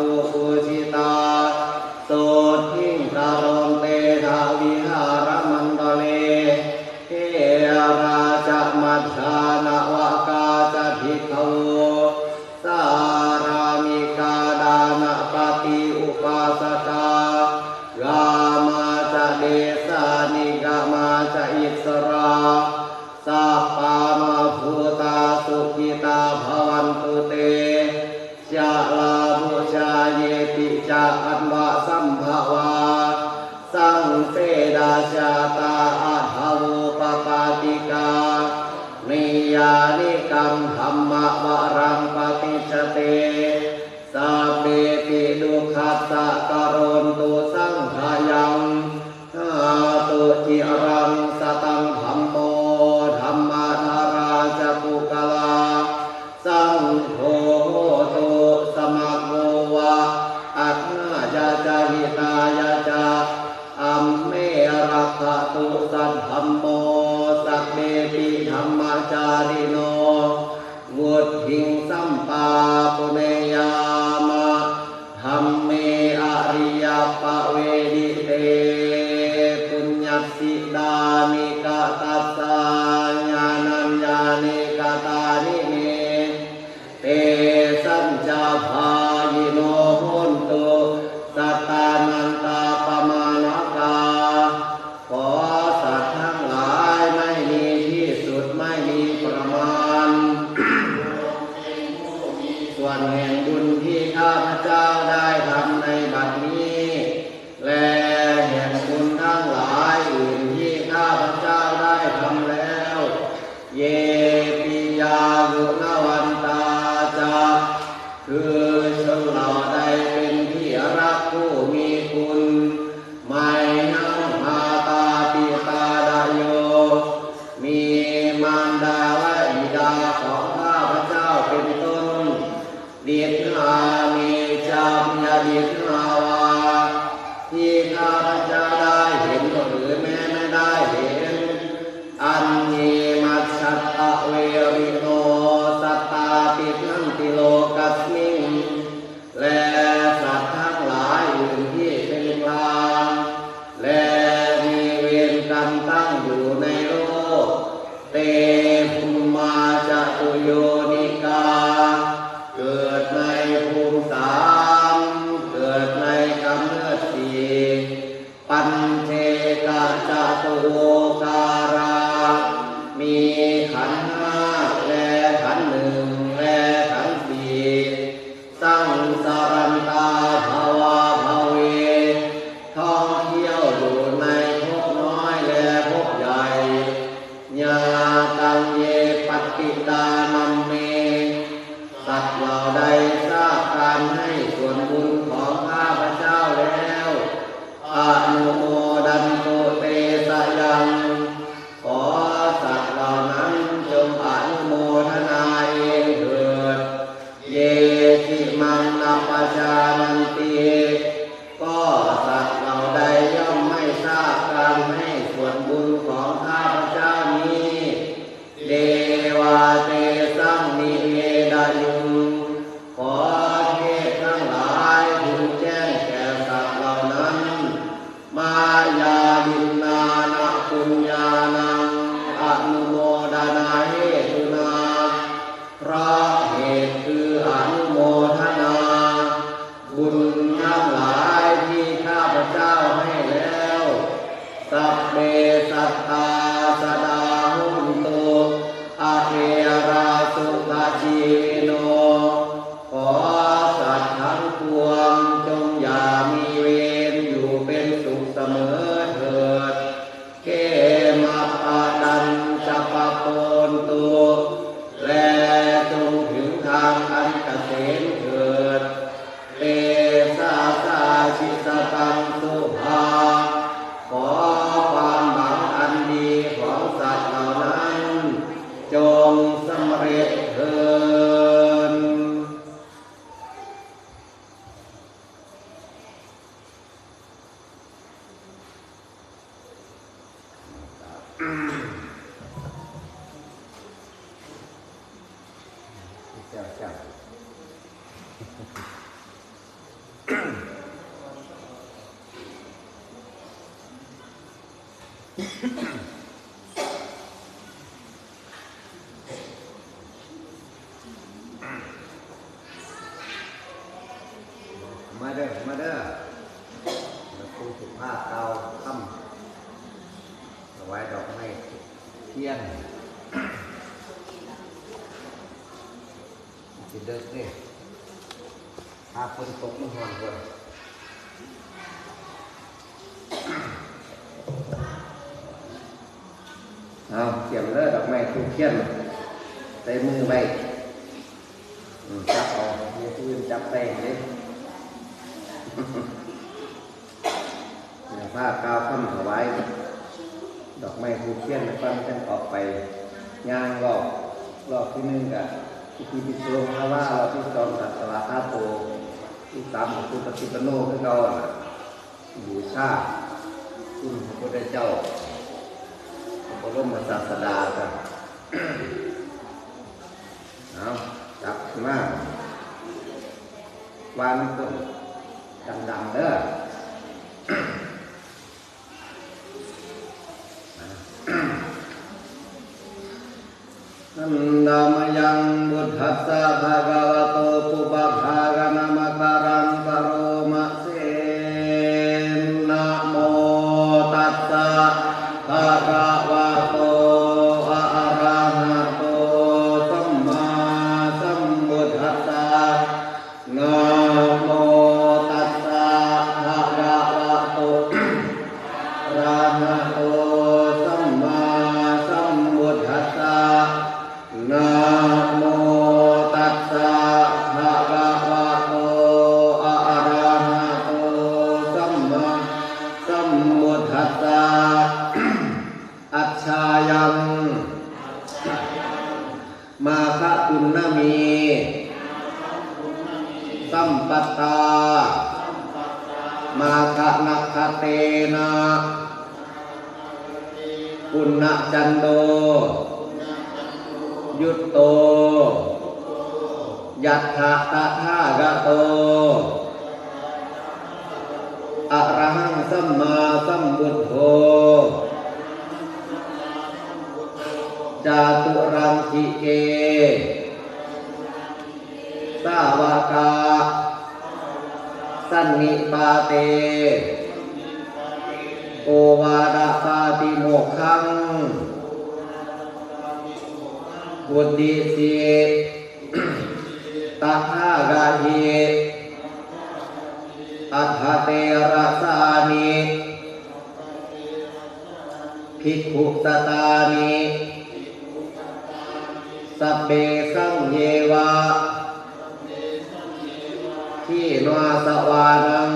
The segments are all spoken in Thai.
阿耨多。านิกังธรรมะวรังปฏิชเตสาเปปิดุขัสสะกโรนตุสังขายังนาตุจิรังสตังธรรมโมธรรมานาราชกุกลา สังโฆตุสมะโโวะอัตนายาจาหิตายาจาอัมเมรักขตุสัทธรรมโมสัพเมปิ Dadi ยาสุนวันตาจาคือำเอาไว้ดอกไม้เทียนสิเดิกนี่พาคนตกมันหอนคนเอาเขียนเลยดอกไม้ทุกเขียนใส่มือไปอืมจับเอามีผู้อื่นจับไปเลยเนี่ยผ้ากาวข้ามถวายด พียนแล้วก็มันจะออกไปย่างรอบรอบที่หนึ่งกับพิธีพิธีพระว่าเราที่สองสัตวาธาโตที่สามของคุณปฏิปโนคือเราบูชาคุณพระพุทธเจ้าพระบรมศาสดากันเอาจับมา วางต้นดำๆเด้อ นันดา เตนะปุณณจันโดยุตโต ยัตถะตะทากะโต อะระหังสัมมาสัมพุทโธ จาตุรังคิเก สาวกา สันนิปาเต โอวาดาปาติโมกขังบุตติสีตถากาหิอัฏฐเตระสานิภิกขุสตานิสัพเบสังเยวะที่นวาสวานัง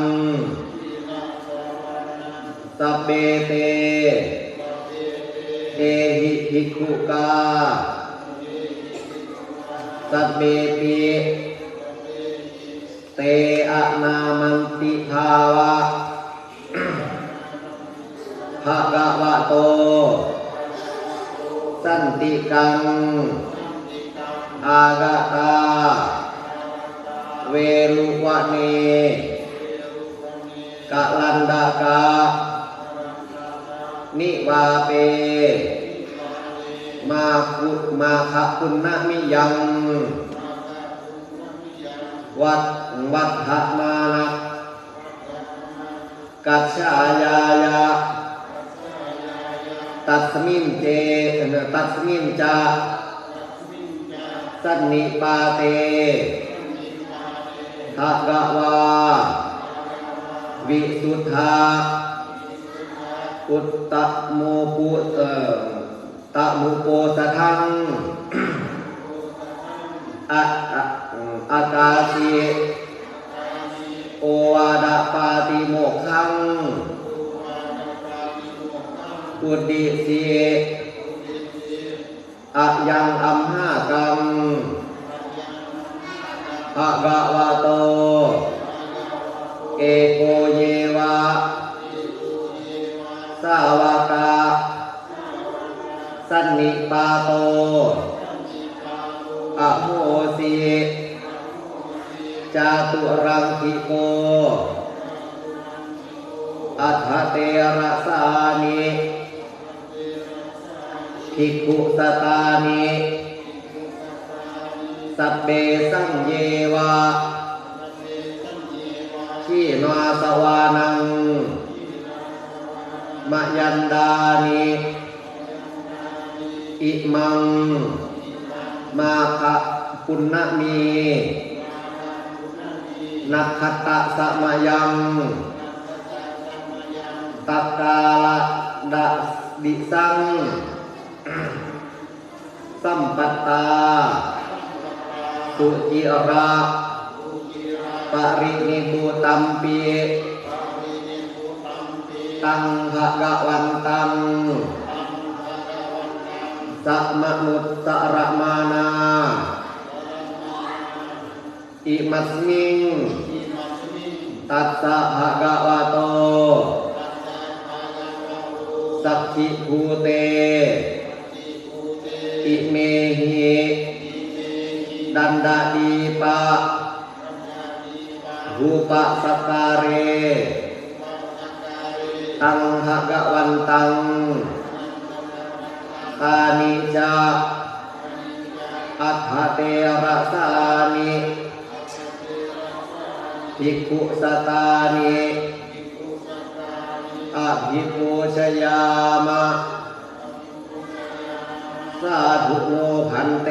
tapete ehi hiku ka tapete te akna manti hawa haka wato santikan agata. Weru kak landaka นิวาเป มาคุมาคะคุณนะมิยัง วัดวัฏฐมานะกัจฉายายาตัสมินเจตัสมินจาสันนิปาเตทะกวา วิสุทธา อุตตะโมปุเอ่อตะมุโปสะทังอะอะอากาสีโอวาดาปาติโมกขังอุดดิสีอะยังอัมหากังภะกะวะโต เอโกเยวะ สาวกาสันนิปาโตอโมสีจาตุรังคิโก อัฏฐเตระสานิภิกขุสตานิสัพเปสังเยวะชีนาสวานัง มะยันดานิอิมังมาคะ ปุณณมีนักขตะสมยังตักกา ตตาสุจิระปรินิพุตัมปีตังภะกะวันตังสัมมนุตตระมานาอิมัสมิงตัสสะภะคะวะโตสัพพิภูเตอิเมหิดันดาดีปะรูปะสกการเรตังภะกะวันตังกานิจาอัฏฐเตระสานิภิกขุสตานิอภิปูชยามะ สาธุโมพันเต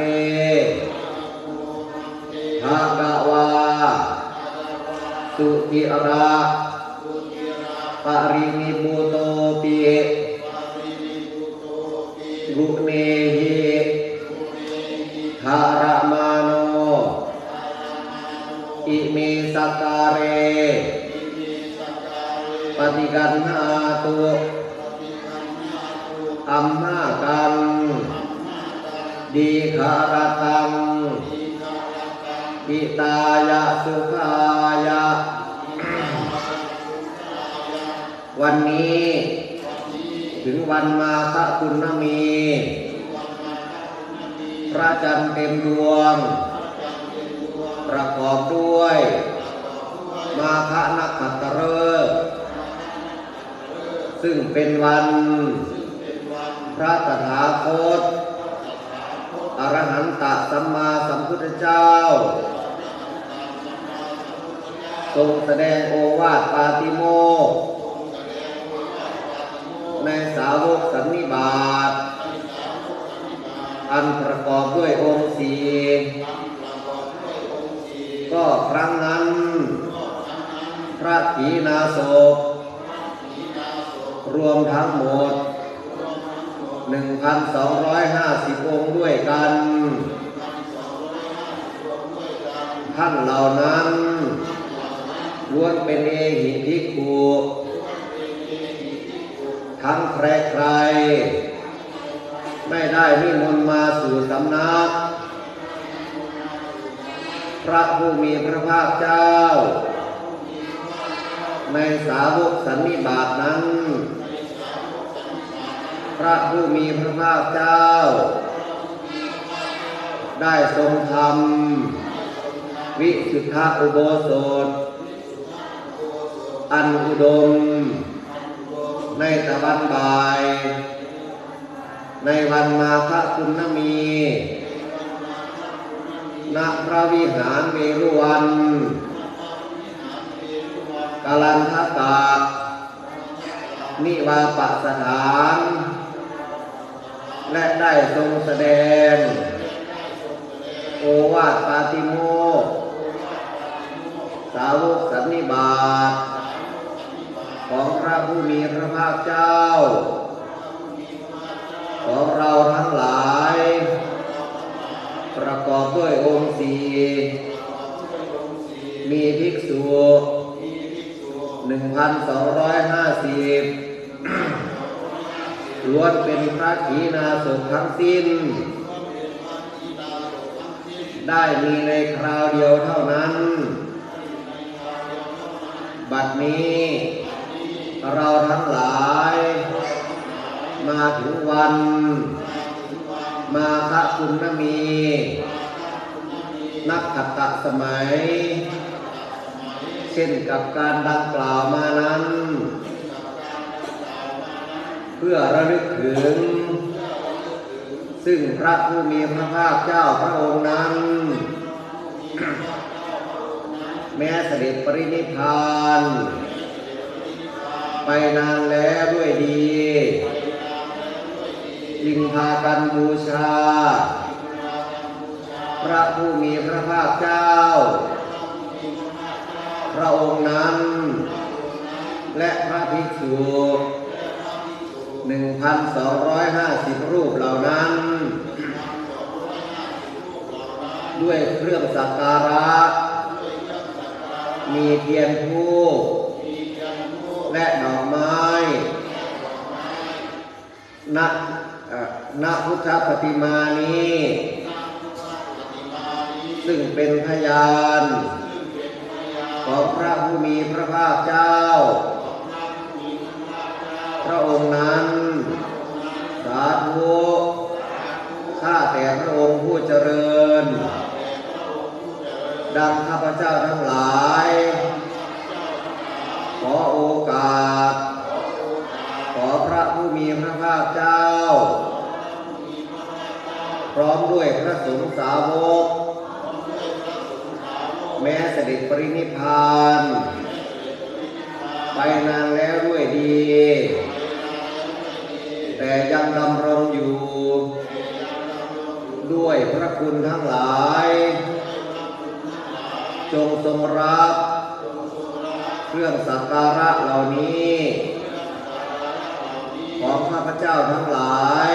ภะกวา สุกิระ ปรินิพุโตปิลุเนหิธารมาโน อิเมสกการเรปฏิกันหาตุอัมมากังดีขารตังปิตายสุขา วันนี้ ถึงวันมาฆคุณมี พระจันทร์เต็มดวง ประกอบด้วย มาฆนักขัตฤกษ์ซึ่งเป็นวัน พระตถาคตอรหันตสัมมาสัมพุทธเจ้า ทรงแสดงโอวาทปาติโมก ในสาวกสันนิบาต อันประกอบด้วยองค์สีก็ครั้งนั้น พระขีณาสพรวมทั้งหมด 1,250 องค์ด้วยกัน ท่านเหล่านั้นล้วนเป็นเอหิภิกขุ ทั้งใครใครๆไม่ได้นิมนต์มาสู่สำนัก พระผู้มีพระภาคเจ้า ในสาวกสันนิบาตนั้น พระผู้มีพระภาคเจ้า ได้ทรงทำวิสุทธาอุโบสถ อันอุดม ในตะวันบ่าย ในวันมาฆคุณมีณพระวิหารเวรุวันกาลันทกานิวาปสถาน และได้ทรงแสดง โอวาทปาติโมสาวกสันนิบาต ของพระผู้มีพระภาคเจ้า ของเราทั้งหลาย ประกอบด้วยองค์สีมีภิกษุหนึ่งพันสองร้อยห้าสิบล้วนเป็นพระขีณาสพทั้งสิ้น ได้มีในคราวเดียวเท่านั้น บัดนี้ เราทั้งหลาย มาถึงวัน มาคะคุณมี นักขัตตะสมัย เช่นกับการดังกล่าวมานั้น เพื่อระลึกถึง ซึ่งพระผู้มีพระภาคเจ้าพระองค์นั้น แม้เสด็จปรินิพพาน ไปนานแล้วด้วยดี จึงพากันบูชา พระผู้มีพระภาคเจ้า พระองค์นั้น และพระภิกษุ1,250รูปเหล่านั้น ด้วยเครื่องสักการะ มีเทียนทูป และดอกไม้ณณพุทธปฏิมานี้ ซึ่งเป็นพยานของพระผู้มีพระภาคเจ้า พระองค์นั้น สาธุข้าแต่พระองค์ผู้เจริญ ดังข้าพเจ้าทั้งหลาย ขอโอกาส ขอพระผู้มีพระภาคเจ้า พร้อมด้วยพระสงฆ์สาวก แม้เสด็จปรินิพาน ไปนานแล้วด้วยดี แต่ยังดำรงอยู่ ด้วยพระคุณทั้งหลาย จงทรงรับ เครื่องสักการะเหล่านี้ ของข้าพเจ้าทั้งหลาย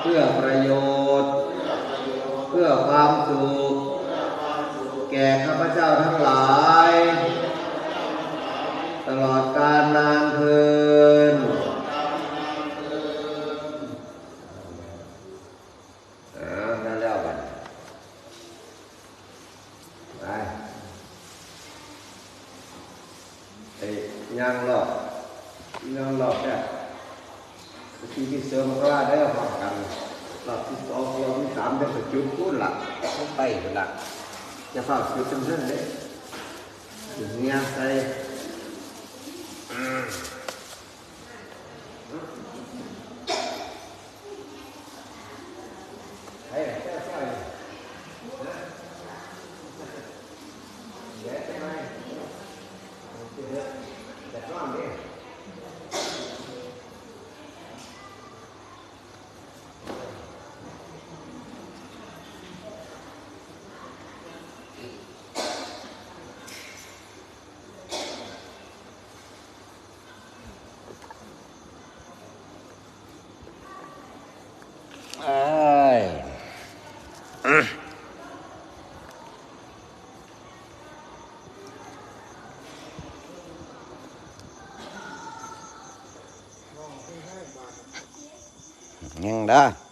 เพื่อประโยชน์ เพื่อความสุขแก่ข้าพเจ้าทั้งหลาย ตลอดกาลนานเทินอ่านั่นแล้วกันไปไอ้ ย่างรอบย่างรอกเนี่ยที่ที่เสริมก็ได้พร้อกกันหลอกที่สองรอกที่สามจะประจุพูดหลักต้องไปหลักจะฝากจุดจำเรื่องเลยถึงเงี้ยใส่ เฮ้ยเจ้าเจ้าเนี่ยนะเดี๋ยวใช่ไหมโอเคเถอะแต่ร้อนดิ เอ้ย ยั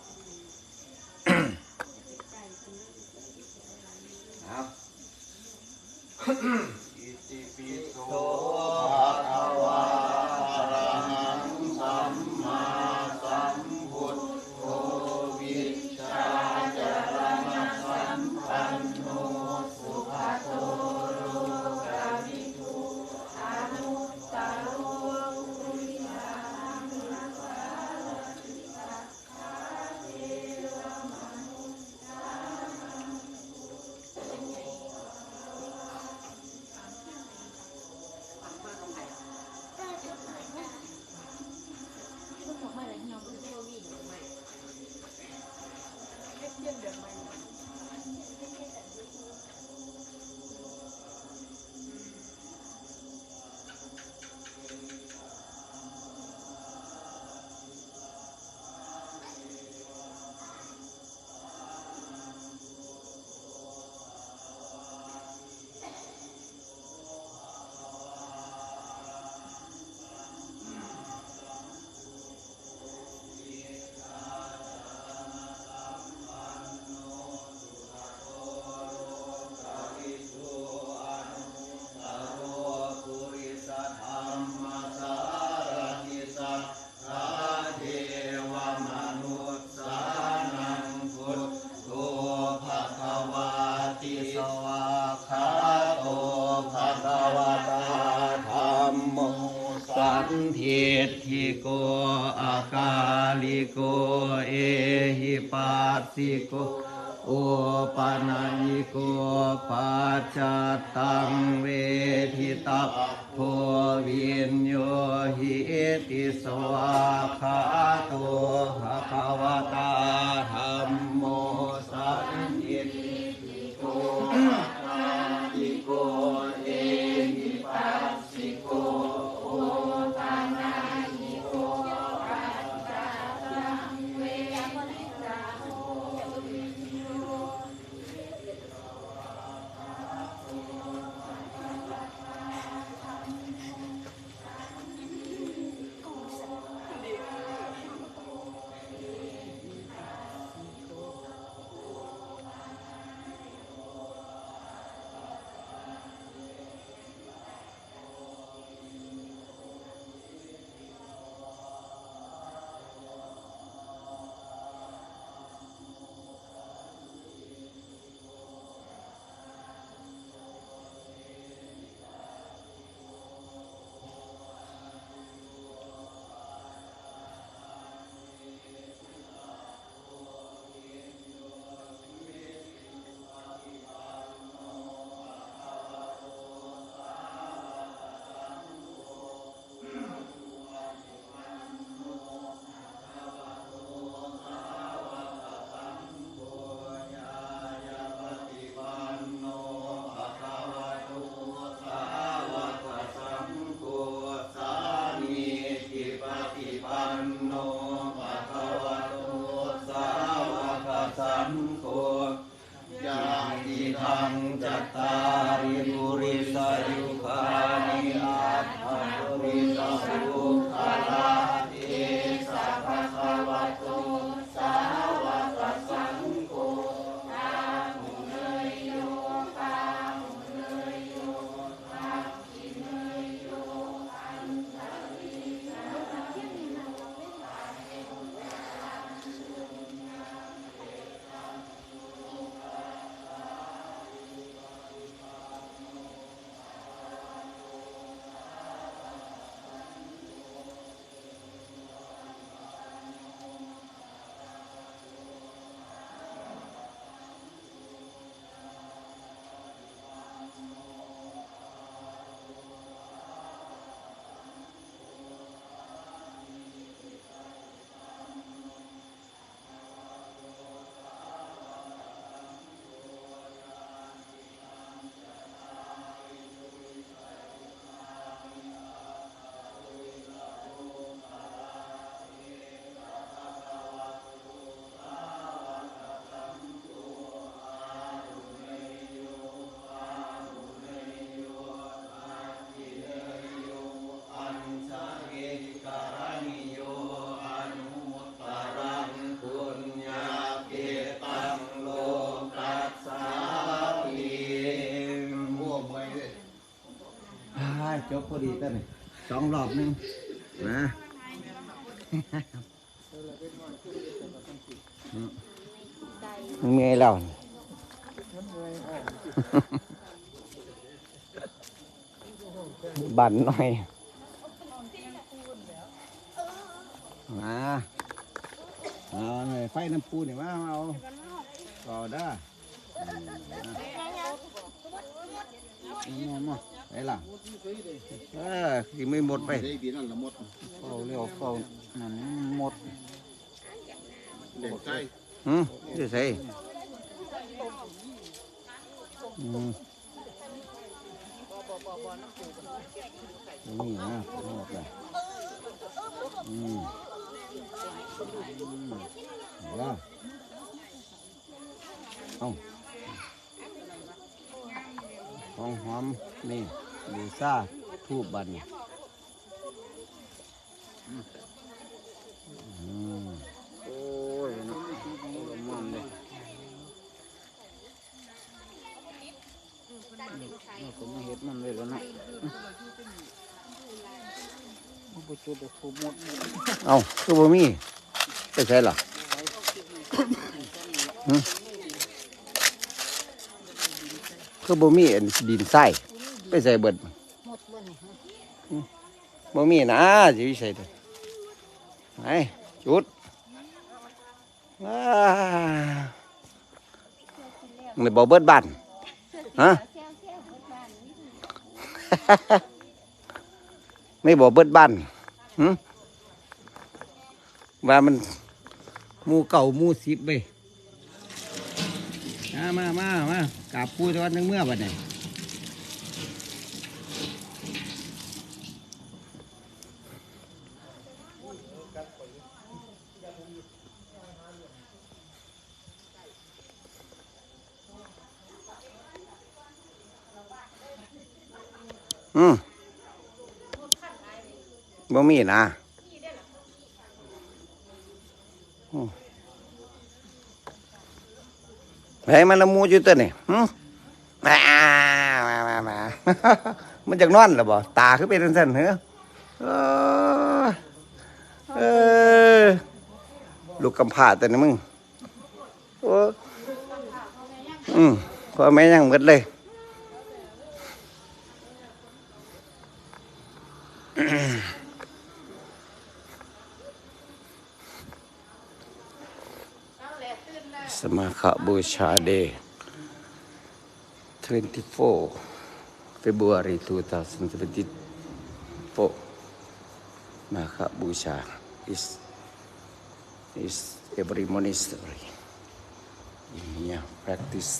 สิโกโอปาน อดีตั้งสองรอบหนึงนะมึงมีไงเล่าบันหน่อยมาเอาหน่อยไฟน้ำปูนี่มาเอาต่อได้นี่มาไปล่ะเอ อยังไม่หมดไปได้ปีนั่นละมดเฝ้าเร็วเฝ้านั่นหมดเด็กใจหืมจะใส่อืมนี่นะหมดเลยอืมอืมเอาละเอาหอมหอมนี่ดูซ่าทูบบันอืมโอ้ยนะละมันเลยผมไม่เห็นมันเลยแล้วนะเอาคือบ่มีไปใช่หรอหึคือบ่มีอันดินทราย ไปใส่เบิดบ่มีนะสิไปใส่เด้อไหนจุดว้าไม่บอกเบิดบ้านฮะไม่บอกเบิดบ้านหึว่ามันหมูเก่าหมูสิบไปมามามามากราบปูตอนนึงเมื่อบัดนี้ อืมบ่มีนะเฮ้ยมันละมูอยู่ตัวนี่หึมามามามามันจากนอนหรือบ่ตาคือเป็นสั้นเหรอเออลูกกำพร้าตัวนี้มึงโอ้อืมพ่อแม่ยังหมดเลย ส มาขบูชาเดย์24 February 2024มาขบูชา is is every monastery in here practice